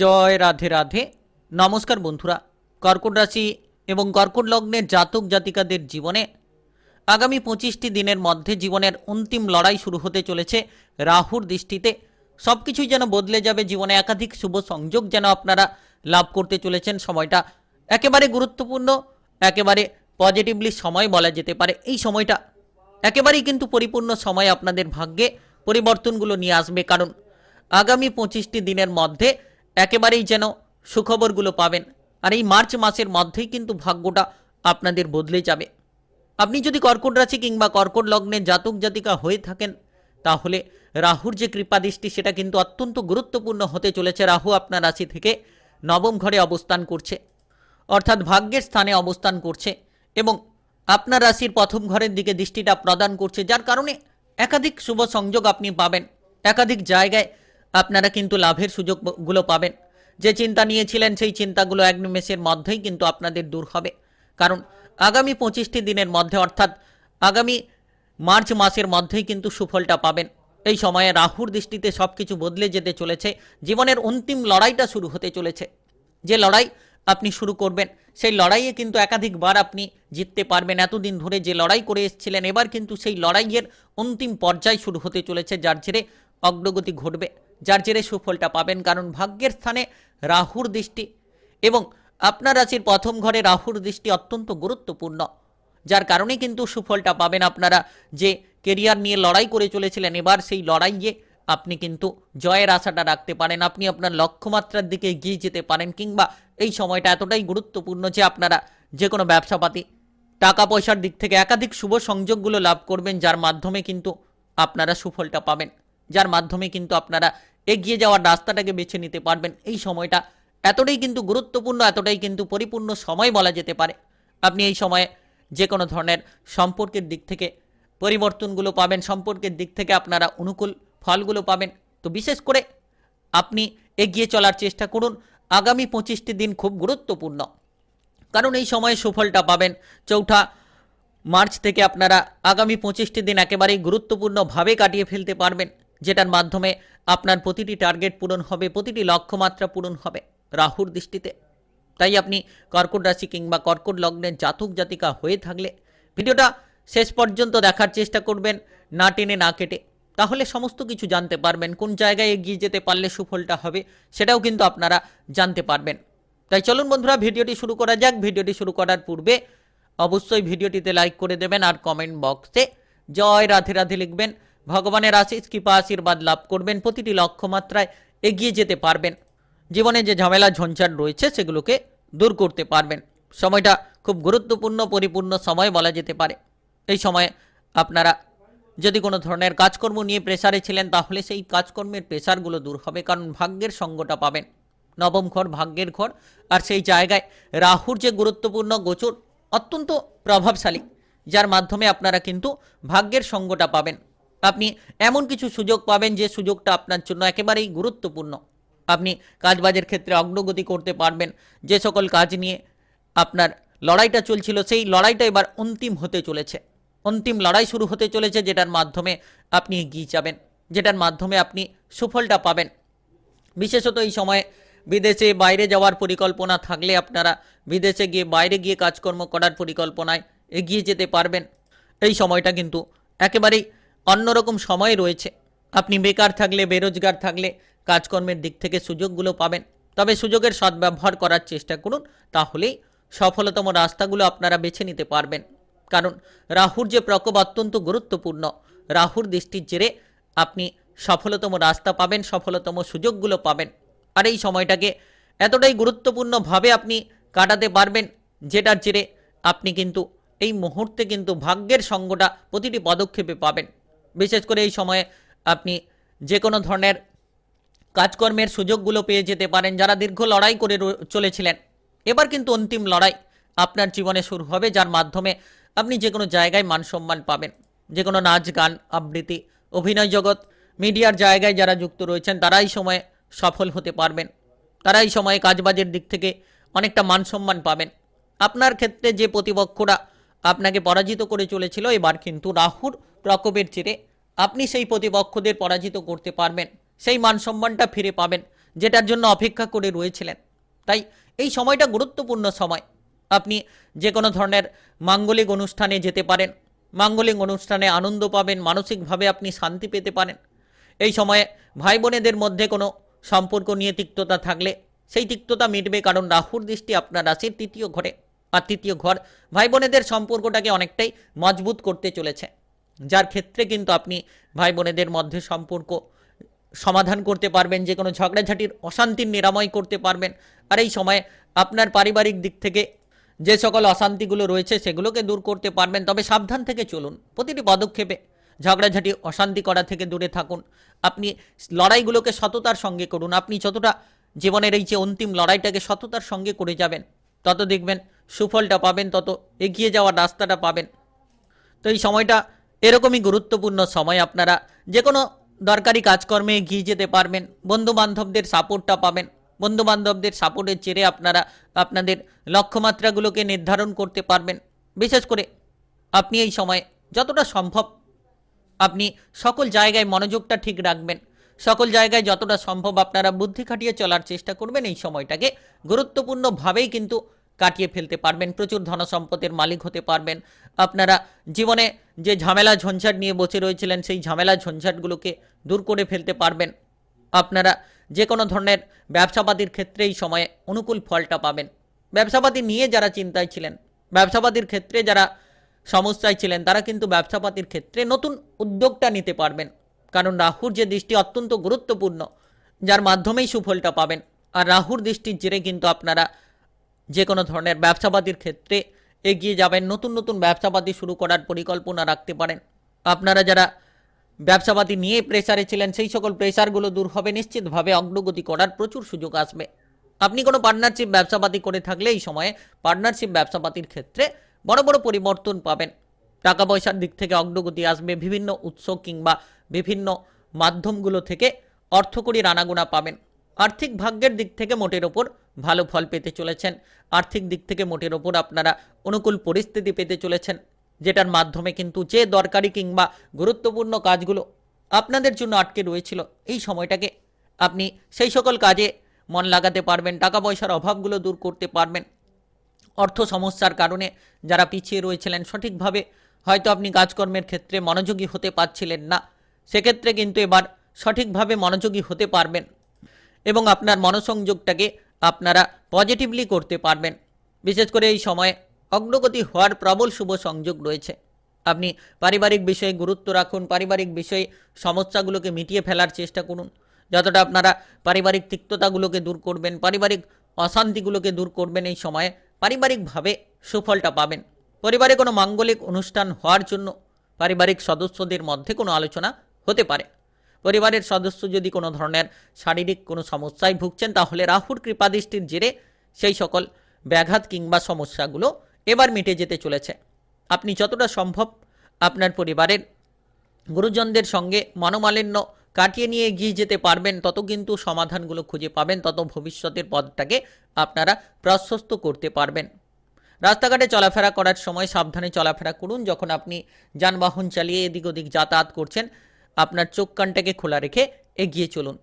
জয় রাধে রাধে। নমস্কার বন্ধুরা, কর্কট রাশি এবং কর্কট লগ্নের জাতক জাতিকাদের জীবনে আগামী পঁচিশটি দিনের মধ্যে জীবনের অন্তিম লড়াই শুরু হতে চলেছে রাহুর দৃষ্টিতে। সব কিছুই যেন বদলে যাবে, জীবনে একাধিক শুভ সংযোগ যেন আপনারা লাভ করতে চলেছেন সময়টা। একেবারে গুরুত্বপূর্ণ, একেবারে পজিটিভলি সময় বলা যেতে পারে। এই সময়টা একেবারেই কিন্তু পরিপূর্ণ সময় আপনাদের ভাগ্যে পরিবর্তনগুলো নিয়ে আসবে। কারণ আগামী পঁচিশটি দিনের মধ্যে একেবারেই যেন সুখবরগুলো পাবেন। আর এই মার্চ মাসের মধ্যেই কিন্তু ভাগ্যটা আপনাদের বদলে যাবে। আপনি যদি কর্কট রাশি কিংবা কর্কট লগ্নে জাতক জাতিকা হয়ে থাকেন, তাহলে রাহুর যে কৃপা দৃষ্টি সেটা কিন্তু অত্যন্ত গুরুত্বপূর্ণ হতে চলেছে। রাহু আপনার রাশি থেকে নবম ঘরে অবস্থান করছে, অর্থাৎ ভাগ্যের স্থানে অবস্থান করছে এবং আপনার রাশির প্রথম ঘরের দিকে দৃষ্টিটা প্রদান করছে, যার কারণে একাধিক শুভ সংযোগ আপনি পাবেন। একাধিক জায়গায় আপনারা কিন্তু লাভের সুযোগগুলো পাবেন। যে চিন্তা নিয়েছিলেন, সেই চিন্তাগুলো এক নিমেষের মধ্যেই কিন্তু আপনাদের দূর হবে। কারণ আগামী পঁচিশটি দিনের মধ্যে, অর্থাৎ আগামী মার্চ মাসের মধ্যেই কিন্তু সুফলটা পাবেন। এই সময়ে রাহুর দৃষ্টিতে সব কিছু বদলে যেতে চলেছে। জীবনের অন্তিম লড়াইটা শুরু হতে চলেছে। যে লড়াই আপনি শুরু করবেন, সেই লড়াইয়ে কিন্তু একাধিকবার আপনি জিততে পারবেন। এতদিন ধরে যে লড়াই করে এসেছিলেন, এবার কিন্তু সেই লড়াইয়ের অন্তিম পর্যায় শুরু হতে চলেছে, যার জেরে অগ্রগতি ঘটবে। যার জেরে সুফলটা পাবেন কারণ ভাগ্যের স্থানে রাহুর দৃষ্টি এবং আপনার রাশির প্রথম ঘরে রাহুর দৃষ্টি অত্যন্ত গুরুত্বপূর্ণ, যার কারণে কিন্তু সুফলটা পাবেন আপনারা যে কেরিয়ার নিয়ে লড়াই করে চলেছিলেন। এবার সেই লড়াইয়ে আপনি কিন্তু জয়ের আশাটা রাখতে পারেন, আপনি আপনার লক্ষ্যমাত্রার দিকে এগিয়ে যেতে পারেন কিংবা এই সময়টা এতটাই গুরুত্বপূর্ণ যে আপনারা যে কোনো ব্যবসাপাতি টাকা পয়সার দিক থেকে একাধিক শুভ সংযোগগুলো লাভ করবেন, যার মাধ্যমে কিন্তু আপনারা সুফলটা পাবেন। যার মাধ্যমে কিন্তু আপনারা এগিয়ে যাওয়ার রাস্তাটাকে বেছে নিতে পারবেন। এই সময়টা এতটাই কিন্তু গুরুত্বপূর্ণ, এতটাই কিন্তু পরিপূর্ণ সময় বলা যেতে পারে। আপনি এই সময়ে যে কোনো ধরনের সম্পর্কের দিক থেকে পরিবর্তনগুলো পাবেন, সম্পর্কের দিক থেকে আপনারা অনুকূল ফলগুলো পাবেন। তো বিশেষ করে আপনি এগিয়ে চলার চেষ্টা করুন। আগামী পঁচিশটি দিন খুব গুরুত্বপূর্ণ। কারণ এই সময়ে সুফলটা পাবেন। চৌঠা মার্চ থেকে আপনারা আগামী পঁচিশটি দিন একেবারেই গুরুত্বপূর্ণভাবে কাটিয়ে ফেলতে পারবেন। যেটার মাধ্যমে আপনার প্রতিটি টার্গেট পূরণ হবে, প্রতিটি লক্ষ্যমাত্রা পূরণ হবে রাহুর দৃষ্টিতে। তাই আপনি কর্কট রাশি কিংবা কর্কট লগ্নের জাতক জাতিকা হয়ে থাকলে ভিডিওটা শেষ পর্যন্ত দেখার চেষ্টা করবেন, না টেনে না কেটে। তাহলে সমস্ত কিছু জানতে পারবেন, কোন জায়গায় এগিয়ে যেতে পারলে সুফলটা হবে সেটাও কিন্তু আপনারা জানতে পারবেন। তাই চলুন বন্ধুরা, ভিডিওটি শুরু করা যাক। ভিডিওটি শুরু করার পূর্বে অবশ্যই ভিডিওটিতে লাইক করে দেবেন আর কমেন্ট বক্সে জয় রাধে রাধে লিখবেন। ভগবানের আশিস কৃপা, আশীর্বাদ লাভ করবেন, প্রতিটি লক্ষ্যমাত্রায় এগিয়ে যেতে পারবেন। জীবনে যে ঝামেলা, ঝঞ্ঝাট রয়েছে, সেগুলোকে দূর করতে পারবেন। সময়টা খুব গুরুত্বপূর্ণ, পরিপূর্ণ সময় বলা যেতে পারে। এই সময়ে আপনারা যদি কোনো ধরনের কাজকর্ম নিয়ে প্রেসারে ছিলেন, তাহলে সেই কাজকর্মের প্রেসারগুলো দূর হবে, কারণ ভাগ্যের সঙ্গটা পাবেন। নবম ঘর ভাগ্যের ঘর, আর সেই জায়গায় রাহুর যে গুরুত্বপূর্ণ গোচর, অত্যন্ত প্রভাবশালী, যার মাধ্যমে আপনারা কিন্তু ভাগ্যের সঙ্গটা পাবেন। আপনি এমন কিছু সুযোগ পাবেন যে সুযোগটা আপনার জন্য একেবারেই গুরুত্বপূর্ণ। আপনি কাজবাজের ক্ষেত্রে অগ্রগতি করতে পারবেন। যে সকল কাজ নিয়ে আপনার লড়াইটা চলছিল, সেই লড়াইটা এবার অন্তিম হতে চলেছে। অন্তিম লড়াই শুরু হতে চলেছে যেটার মাধ্যমে আপনি এগিয়ে যাবেন, যেটার মাধ্যমে আপনি সুফলটা পাবেন। বিশেষত এই সময়ে বিদেশে বাইরে যাওয়ার পরিকল্পনা থাকলে আপনারা বিদেশে গিয়ে বাইরে গিয়ে কাজকর্ম করার পরিকল্পনায় এগিয়ে যেতে পারবেন। এই সময়টা কিন্তু একেবারেই অন্যরকম সময় রয়েছে। আপনি বেকার থাকলে, বেরোজগার থাকলে কাজকর্মের দিক থেকে সুযোগগুলো পাবেন। তবে সুযোগের সদ্ব্যবহার করার চেষ্টা করুন, তাহলেই সফলতম রাস্তাগুলো আপনারা বেছে নিতে পারবেন। কারণ রাহুর যে প্রকোপ অত্যন্ত গুরুত্বপূর্ণ। রাহুর দৃষ্টির জেরে আপনি সফলতম রাস্তা পাবেন, সফলতম সুযোগগুলো পাবেন। আর এই সময়টাকে এতটাই গুরুত্বপূর্ণভাবে আপনি কাটাতে পারবেন, যেটার জেরে আপনি কিন্তু এই মুহূর্তে কিন্তু ভাগ্যের সঙ্গটা প্রতিটি পদক্ষেপে পাবেন। বিশেষ করে এই সময়ে আপনি যে কোনো ধরনের কাজকর্মের সুযোগগুলো পেয়ে যেতে পারেন, যারা দীর্ঘ লড়াই করে চলেছিলেন। এবার কিন্তু অন্তিম লড়াই আপনার জীবনে শুরু হবে, যার মাধ্যমে আপনি যে কোনো জায়গায় মান সম্মান পাবেন। যে কোনো নাচ, গান, আবৃত্তি, অভিনয় জগৎ, মিডিয়ার জায়গায় যারা যুক্ত রয়েছেন তারা এই সময়ে সফল হতে পারবেন। তারা এই সময়ে কাজবাজের দিক থেকে অনেকটা মান সম্মান পাবেন। আপনার ক্ষেত্রে যে প্রতিপক্ষরা আপনাকে পরাজিত করে চলেছিল, এবার কিন্তু রাহুর প্রকোপের চেয়ে আপনি সেই প্রতিপক্ষদের পরাজিত করতে পারবেন, সেই মান সম্মানটা ফিরে পাবেন, যেটার জন্য অপেক্ষা করে রয়েছিলেন। তাই এই সময়টা গুরুত্বপূর্ণ সময়। আপনি যে কোনো ধরনের মাঙ্গলিক অনুষ্ঠানে যেতে পারেন, মাঙ্গলিক অনুষ্ঠানে আনন্দ পাবেন, মানসিকভাবে আপনি শান্তি পেতে পারেন। এই সময়ে ভাই বোনেদের মধ্যে কোনো সম্পর্ক নিয়ে তিক্ততা থাকলে সেই তিক্ততা মিটবে কারণ রাহুর দৃষ্টি আপনার রাশির তৃতীয় ঘরে। আর তৃতীয় ঘর ভাই বোনেদের সম্পর্কটাকে অনেকটাই মজবুত করতে চলেছে। যার ক্ষেত্রে কিন্তু আপনি ভাই বোনেদের মধ্যে সম্পর্ক সমাধান করতে পারবেন, যে কোনো ঝগড়াঝাটির অশান্তির নিরাময় করতে পারবেন। আর এই সময়ে আপনার পারিবারিক দিক থেকে যে সকল অশান্তিগুলো রয়েছে সেগুলোকে দূর করতে পারবেন। তবে সাবধান থেকে চলুন, প্রতিটি পদক্ষেপে ঝগড়াঝাটি, অশান্তি করা থেকে দূরে থাকুন। আপনি লড়াইগুলোকে সততার সঙ্গে করুন। আপনি যতটা জীবনের এই যে অন্তিম লড়াইটাকে সততার সঙ্গে করে যাবেন, তত দেখবেন সুফলটা পাবেন, তত এগিয়ে যাওয়ার রাস্তাটা পাবেন। তো এই সময়টা এরকমই গুরুত্বপূর্ণ সময় আপনারা যে কোনো দরকারি কাজকর্মে এগিয়ে যেতে পারবেন বন্ধু বান্ধবদের সাপোর্টটা পাবেন বন্ধু বান্ধবদের সাপোর্টের চেরে আপনারা আপনাদের লক্ষ্যমাত্রাগুলোকে নির্ধারণ করতে পারবেন। বিশেষ করে আপনি এই সময়ে যতটা সম্ভব আপনি সকল জায়গায় মনোযোগটা ঠিক রাখবেন। সকল জায়গায় যতটা সম্ভব আপনারা বুদ্ধি খাটিয়ে চলার চেষ্টা করবেন এই সময়টাকে। গুরুত্বপূর্ণভাবেই কিন্তু কাটিয়ে ফেলতে পারবেন, প্রচুর ধনসম্পদের মালিক হতে পারবেন। আপনারা জীবনে যে ঝামেলা ঝঞ্ঝাট নিয়ে বসে রয়েছিলেন, সেই ঝামেলা ঝঞ্ঝাটগুলোকে দূর করে ফেলতে পারবেন। আপনারা যে কোনো ধরনের ব্যবসাপাতির ক্ষেত্রে এই সময়ে অনুকূল ফলটা পাবেন। ব্যবসাপাতি নিয়ে যারা চিন্তায় ছিলেন ব্যবসাপাতির ক্ষেত্রে যারা সমস্যায় ছিলেন, তারা কিন্তু ব্যবসাপাতির ক্ষেত্রে নতুন উদ্যোগটা নিতে পারবেন। কারণ রাহুর যে দৃষ্টি অত্যন্ত গুরুত্বপূর্ণ, যার মাধ্যমেই সুফলটা পাবেন। আর রাহুর দৃষ্টির জেরে কিন্তু আপনারা যে কোনো ধরনের ব্যবসাপাতির ক্ষেত্রে এগিয়ে যাবেন, নতুন নতুন ব্যবসাপাতি শুরু করার পরিকল্পনা রাখতে পারেন। আপনারা যারা ব্যবসাপাতি নিয়ে প্রেসারে ছিলেন, সেই সকল প্রেসারগুলো দূর হবে, নিশ্চিতভাবে অগ্রগতি করার প্রচুর সুযোগ আসবে। আপনি কোনো পার্টনারশিপ ব্যবসাপাতি করে থাকলে এই সময়ে পার্টনারশিপ ব্যবসাপাতির ক্ষেত্রে বড় বড় পরিবর্তন পাবেন। টাকা পয়সার দিক থেকে অগ্রগতি আসবে, বিভিন্ন উৎস কিংবা বিভিন্ন মাধ্যমগুলো থেকে অর্থকরীর আনাগোনা পাবেন। আর্থিক ভাগ্যের দিক থেকে মোটের ওপর ভালো ফল পেতে চলেছেন। আর্থিক দিক থেকে মোটের ওপর আপনারা অনুকূল পরিস্থিতি পেতে চলেছেন, যেটার মাধ্যমে কিন্তু যে দরকারি কিংবা গুরুত্বপূর্ণ কাজগুলো আপনাদের জন্য আটকে রয়েছিল, এই সময়টাকে আপনি সেই সকল কাজে মন লাগাতে পারবেন টাকা পয়সার অভাবগুলো দূর করতে পারবেন। অর্থ সমস্যার কারণে যারা পিছিয়ে রয়েছিলেন, সঠিকভাবে হয়তো আপনি কাজকর্মের ক্ষেত্রে মনোযোগী হতে পারছিলেন না। সেক্ষেত্রে কিন্তু এবার সঠিকভাবে মনোযোগী হতে পারবেন এবং আপনার মনোসংযোগটাকে আপনারা পজিটিভলি করতে পারবেন। বিশেষ করে এই সময়ে অগ্রগতি হওয়ার প্রবল শুভ সংযোগ রয়েছে। আপনি পারিবারিক বিষয়ে গুরুত্ব রাখুন, পারিবারিক বিষয়ে সমস্যাগুলোকে মিটিয়ে ফেলার চেষ্টা করুন। যতটা আপনারা পারিবারিক তিক্ততাগুলোকে দূর করবেন, পারিবারিক অশান্তিগুলোকে দূর করবেন এই সময়ে পারিবারিকভাবে সুফলটা পাবেন। পরিবারে কোনো মাঙ্গলিক অনুষ্ঠান হওয়ার জন্য পারিবারিক সদস্যদের মধ্যে কোনো আলোচনা হতে পারে। পরিবারের সদস্য যদি কোনো ধরনের শারীরিক কোনো সমস্যায় ভুগছেন, তাহলে রাহুর কৃপাদৃষ্টির জেরে সেই সকল ব্যাঘাত কিংবা সমস্যাগুলো এবার মিটে যেতে চলেছে। আপনি যতটা সম্ভব আপনার পরিবারের গুরুজনদের সঙ্গে মনোমালিন্য কাটিয়ে নিয়ে এগিয়ে যেতে পারবেন, তত কিন্তু সমাধানগুলো খুঁজে পাবেন, তত ভবিষ্যতের পথটাকে আপনারা প্রশস্ত করতে পারবেন। রাস্তাঘাটে চলাফেরা করার সময় সাবধানে চলাফেরা করুন। যখন আপনি যানবাহন চালিয়ে এদিক ওদিক যাতায়াত করছেন আপনার চোখ কানটাকে খোলা রেখে এগিয়ে চলুন।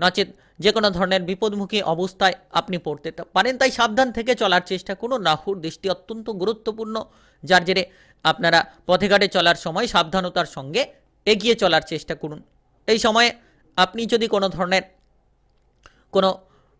নচেত যে কোনো ধরনের বিপদমুখী অবস্থায় আপনি পড়তে পারেন, তাই সাবধান থেকে চলার চেষ্টা করুন। রাহুর দৃষ্টি অত্যন্ত গুরুত্বপূর্ণ, যার জেরে আপনারা পথেঘাটে চলার সময় সাবধানতার সঙ্গে এগিয়ে চলার চেষ্টা করুন। এই সময়ে আপনি যদি কোনো ধরনের কোনো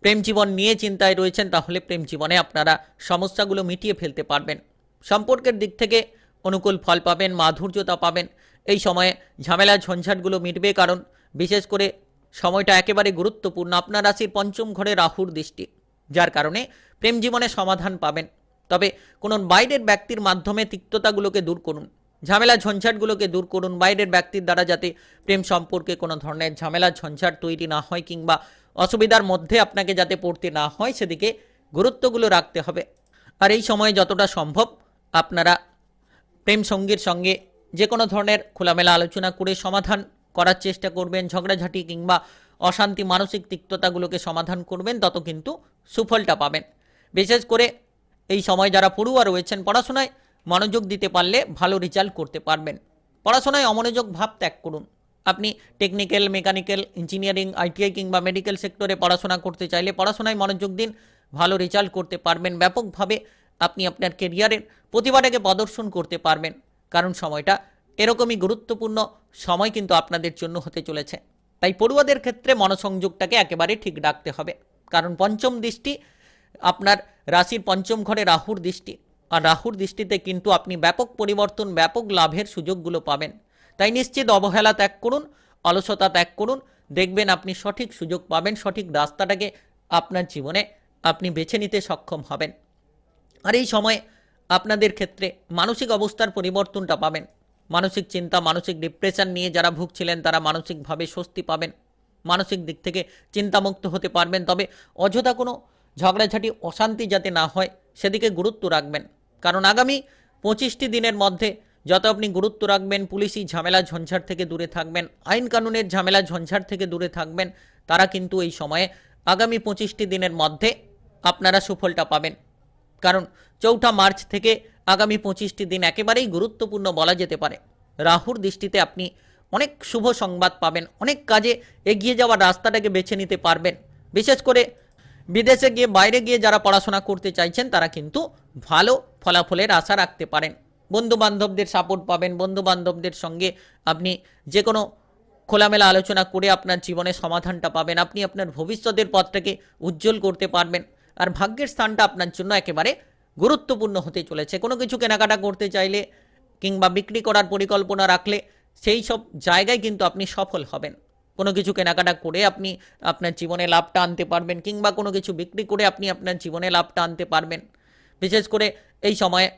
প্রেম জীবন নিয়ে চিন্তায় রয়েছেন, তাহলে প্রেম জীবনে আপনারা সমস্যাগুলো মিটিয়ে ফেলতে পারবেন। সম্পর্কের দিক থেকে অনুকূল ফল পাবেন, মাধুর্যতা পাবেন এই সময়ে ঝামেলা ঝঞ্ঝাটগুলো মিটবে, কারণ বিশেষ করে সময়টা একেবারে গুরুত্বপূর্ণ। আপনার রাশির পঞ্চম ঘরে রাহুর দৃষ্টি, যার কারণে প্রেম জীবনে সমাধান পাবেন। তবে কোনো বাইরের ব্যক্তির মাধ্যমে তিক্ততাগুলোকে দূর করুন। ঝামেলা ঝঞ্ঝাটগুলোকে দূর করুন বাইরের ব্যক্তির দ্বারা যাতে প্রেম সম্পর্কে কোনো ধরনের ঝামেলা ঝঞ্ঝাট তৈরি না হয় কিংবা অসুবিধার মধ্যে আপনাকে যাতে পড়তে না হয়, সেদিকে গুরুত্বগুলো রাখতে হবে। আর এই সময়ে যতটা সম্ভব আপনারা প্রেম সঙ্গীর সঙ্গে যে কোনো ধরনের খোলামেলা আলোচনা করে সমাধান করার চেষ্টা করবেন, ঝগড়াঝাটি কিংবা অশান্তি মানসিক তিক্ততাগুলোকে সমাধান করবেন, তত কিন্তু সুফলটা পাবেন। বিশেষ করে এই সময় যারা পড়ুয়া রয়েছেন, পড়াশোনায় মনোযোগ দিতে পারলে ভালো রেজাল্ট করতে পারবেন। পড়াশোনায় অমনোযোগ ভাব ত্যাগ করুন। আপনি টেকনিক্যাল, মেকানিক্যাল, ইঞ্জিনিয়ারিং, আইটিআই কিংবা মেডিকেল সেক্টরে পড়াশোনা করতে চাইলে পড়াশোনায় মনোযোগ দিন, ভালো রেজাল্ট করতে পারবেন। ব্যাপকভাবে আপনি আপনার কেরিয়ারের প্রতিভাটাকে প্রদর্শন করতে পারবেন। কারণ সময়টা এরকমই গুরুত্বপূর্ণ। সময় কিন্তু আপনাদের জন্য হতে চলেছে। তাই পড়ুয়াদের ক্ষেত্রে মনসংযোগটাকে একেবারে ঠিক রাখতে হবে। কারণ পঞ্চম দৃষ্টি আপনার রাশির পঞ্চম ঘরে রাহুর দৃষ্টি। আর রাহুর দৃষ্টিতে কিন্তু আপনি ব্যাপক পরিবর্তন, ব্যাপক লাভের সুযোগগুলো পাবেন। তাই নিশ্চিত অবহেলা ত্যাগ করুন, অলসতা ত্যাগ করুন। দেখবেন আপনি সঠিক সুযোগ পাবেন, সঠিক রাস্তাটাকে আপনার জীবনে আপনি বেছে নিতে সক্ষম হবেন। আর এই সময়ে আপনাদের ক্ষেত্রে মানসিক অবস্থার পরিবর্তনটা পাবেন। মানসিক চিন্তা, মানসিক ডিপ্রেশন নিয়ে যারা ভুগছিলেন, তারা মানসিকভাবে স্বস্তি পাবেন। মানসিক দিক থেকে চিন্তামুক্ত হতে পারবেন। তবে অযথা কোনো ঝগড়াঝাটি, অশান্তি যাতে না হয়, সেদিকে গুরুত্ব রাখবেন। কারণ আগামী পঁচিশটি দিনের মধ্যে যত আপনি গুরুত্ব রাখবেন, পুলিশি ঝামেলা ঝঞ্ঝাট থেকে দূরে থাকবেন, আইন কানুনের ঝামেলা ঝঞ্ঝাট থেকে দূরে থাকবেন, তারা কিন্তু এই সময়ে আগামী পঁচিশটি দিনের মধ্যে আপনারা সুফলটা পাবেন। কারণ চৌঠা মার্চ থেকে আগামী পঁচিশটি দিন একেবারেই গুরুত্বপূর্ণ বলা যেতে পারে। রাহুর দৃষ্টিতে আপনি অনেক শুভ সংবাদ পাবেন, অনেক কাজে এগিয়ে যাওয়ার রাস্তাটাকে বেছে নিতে পারবেন। বিশেষ করে বিদেশে গিয়ে, বাইরে গিয়ে যারা পড়াশোনা করতে চাইছেন, তারা কিন্তু ভালো ফলাফলের আশা রাখতে পারেন। বন্ধু বান্ধবদের সাপোর্ট পাবেন বন্ধু বান্ধবদের সঙ্গে আপনি যে কোনো খোলামেলা আলোচনা করে আপনার জীবনে সমাধানটা পাবেন, আপনি আপনার ভবিষ্যতের পথটাকে উজ্জ্বল করতে পারবেন। আর ভাগ্যের স্থানটা আপনার জন্য একেবারে গুরুত্বপূর্ণ হতে চলেছে। কোনো কিছু কেনাকাটা করতে চাইলে কিংবা বিক্রি করার পরিকল্পনা রাখলে সেই সব জায়গায় কিন্তু আপনি সফল হবেন। কোনো কিছু কেনাকাটা করে আপনি আপনার জীবনে লাভটা আনতে পারবেন কিংবা কোনো কিছু বিক্রি করে আপনি আপনার জীবনে লাভটা আনতে পারবেন। বিশেষ করে এই সময়ে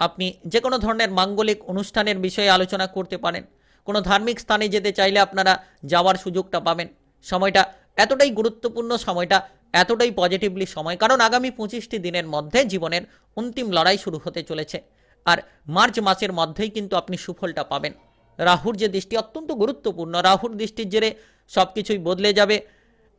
আপনি যে কোনো ধরনের মাঙ্গলিক অনুষ্ঠানের বিষয়ে আলোচনা করতে পারেন। কোনো ধার্মিক স্থানে যেতে চাইলে আপনারা যাওয়ার সুযোগটা পাবেন। সময়টা এতটাই গুরুত্বপূর্ণ, সময়টা এতটাই পজিটিভলি সময়, কারণ আগামী পঁচিশটি দিনের মধ্যে জীবনের অন্তিম লড়াই শুরু হতে চলেছে। আর মার্চ মাসের মধ্যেই কিন্তু আপনি সুফলটা পাবেন। রাহুর যে দৃষ্টি অত্যন্ত গুরুত্বপূর্ণ। রাহুর দৃষ্টির জেরে সব কিছুই বদলে যাবে।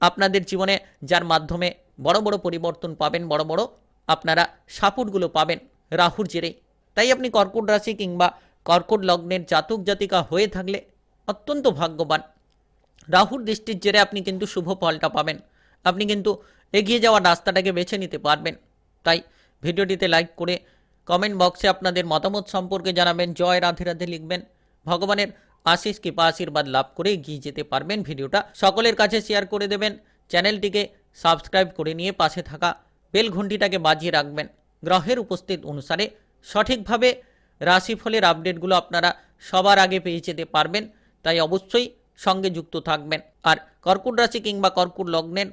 আপনাদের জীবনে যার মাধ্যমে বড় বড় পরিবর্তন পাবেন, বড় বড় আপনারা সাপোর্টগুলো পাবেন রাহুর জেরেই। তাই আপনি কর্কট রাশি কিংবা কর্কট লগ্নের জাতক জাতিকা হয়ে থাকলে অত্যন্ত ভাগ্যবান। রাহুর দৃষ্টির জেরে আপনি কিন্তু শুভ ফলটা পাবেন। আপনি কিন্তু এগিয়ে যাওয়ার রাস্তাটাকে বেছে নিতে পারবেন। তাই ভিডিওটিতে লাইক করে কমেন্ট বক্সে আপনাদের মতামত সম্পর্কে জানাবেন, জয় রাধে রাধে লিখবেন। ভগবানের আশিস, কৃপা, আশীর্বাদ লাভ করে এগিয়ে যেতে পারবেন ভিডিওটা। সকলের কাছে শেয়ার করে দেবেন, চ্যানেলটিকে সাবস্ক্রাইব করে নিয়ে পাশে থাকা বেল ঘন্টিটাকে বাজিয়ে রাখবেন। গ্রহের উপস্থিত অনুসারে সঠিকভাবে রাশিফলের আপডেটগুলো আপনারা সবার আগে পেয়ে যেতে পারবেন। তাই অবশ্যই সঙ্গে যুক্ত থাকবেন। আর কর্কট রাশি কিংবা কর্কট লগ্নের